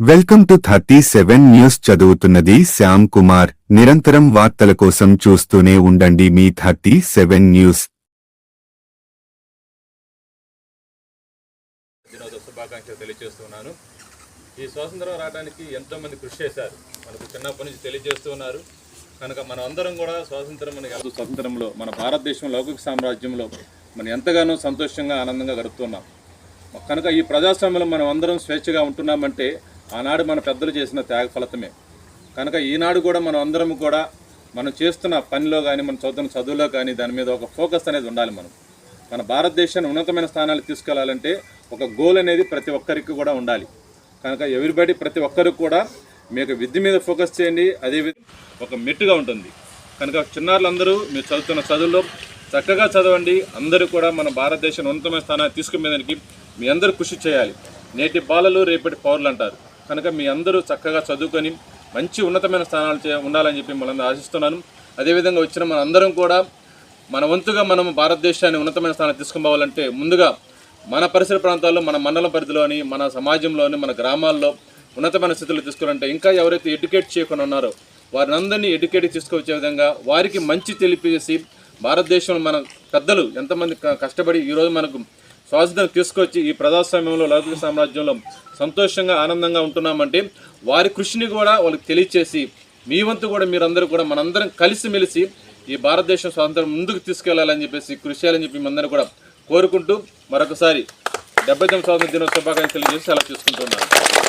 Welcome to thirty seven news చదువుతున్నది శ్యామ్ కుమార్. నిరంతరం వార్తల కోసం చూస్తూనే ఉండండి మీ థర్టీ సెవెన్ న్యూస్. శుభాకాంక్షలు తెలియజేస్తున్నాను. ఈ స్వాతంత్రం రావడానికి ఎంతో మంది కృషి చేశారు. మనకు చిన్నప్పటి నుంచి తెలియజేస్తున్నారు కనుక మనం అందరం కూడా స్వాతంత్రం మనకి స్వాతంత్రంలో మన భారతదేశం లౌకిక సామ్రాజ్యంలో మనం ఎంతగానో సంతోషంగా ఆనందంగా గడుపుతున్నాం. కనుక ఈ ప్రజాస్వామ్యంలో మనం అందరం స్వేచ్ఛగా ఉంటున్నామంటే ఆనాడు మన పెద్దలు చేసిన త్యాగ ఫలితమే కనుక ఈనాడు కూడా మనం అందరం కూడా మనం చేస్తున్న పనిలో కానీ మనం చదువుతున్న చదువులో కానీ దాని మీద ఒక ఫోకస్ అనేది ఉండాలి మనం. మన భారతదేశాన్ని ఉన్నతమైన స్థానాలు తీసుకెళ్ళాలంటే ఒక గోల్ అనేది ప్రతి ఒక్కరికి కూడా ఉండాలి. కనుక ఎవరిబడి ప్రతి ఒక్కరు కూడా మీకు విద్య మీద ఫోకస్ చేయండి. అదే విధంగా ఒక మెట్టుగా ఉంటుంది. కనుక చిన్నారులందరూ మీరు చదువుతున్న చదువుల్లో చక్కగా చదవండి. అందరూ కూడా మన భారతదేశాన్ని ఉన్నతమైన స్థానాన్ని తీసుకునేదానికి మీ అందరూ కృషి చేయాలి. నేటి బాలలు రేపటి పౌరులు అంటారు కనుక మీ అందరూ చక్కగా చదువుకొని మంచి ఉన్నతమైన స్థానాలు చే ఉండాలని చెప్పి మనందరూ ఆశిస్తున్నాను. అదేవిధంగా వచ్చిన మన అందరం కూడా మన వంతుగా మనం భారతదేశాన్ని ఉన్నతమైన స్థానం తీసుకుపోవాలంటే ముందుగా మన పరిసర ప్రాంతాల్లో మన మండలం పరిధిలోని మన సమాజంలోని మన గ్రామాల్లో ఉన్నతమైన స్థితిలో తీసుకోవాలంటే ఇంకా ఎవరైతే ఎడ్యుకేట్ చేయకుండా ఉన్నారో వారిని అందరినీ ఎడ్యుకేట్ తీసుకొచ్చే విధంగా వారికి మంచి తెలిపేసి భారతదేశంలో మన పెద్దలు ఎంతమంది కష్టపడి ఈరోజు మనకు స్వాతంత్రం తీసుకొచ్చి ఈ ప్రజాస్వామ్యంలో లౌకిక సామ్రాజ్యంలో సంతోషంగా ఆనందంగా ఉంటున్నామంటే వారి కృషిని కూడా వాళ్ళకి తెలియచేసి మీ వంతు కూడా మీరందరూ కూడా మనందరం కలిసిమెలిసి ఈ భారతదేశం స్వాతంత్రం ముందుకు తీసుకెళ్ళాలని చెప్పేసి కృషి చేయాలని చెప్పి మనందరూ కూడా కోరుకుంటూ మరొకసారి డెబ్బై తొమ్మిది స్వాతంత్ర దినోత్సవ శుభాకాంక్షలు తెలియజేసి అలా చూసుకుంటున్నాను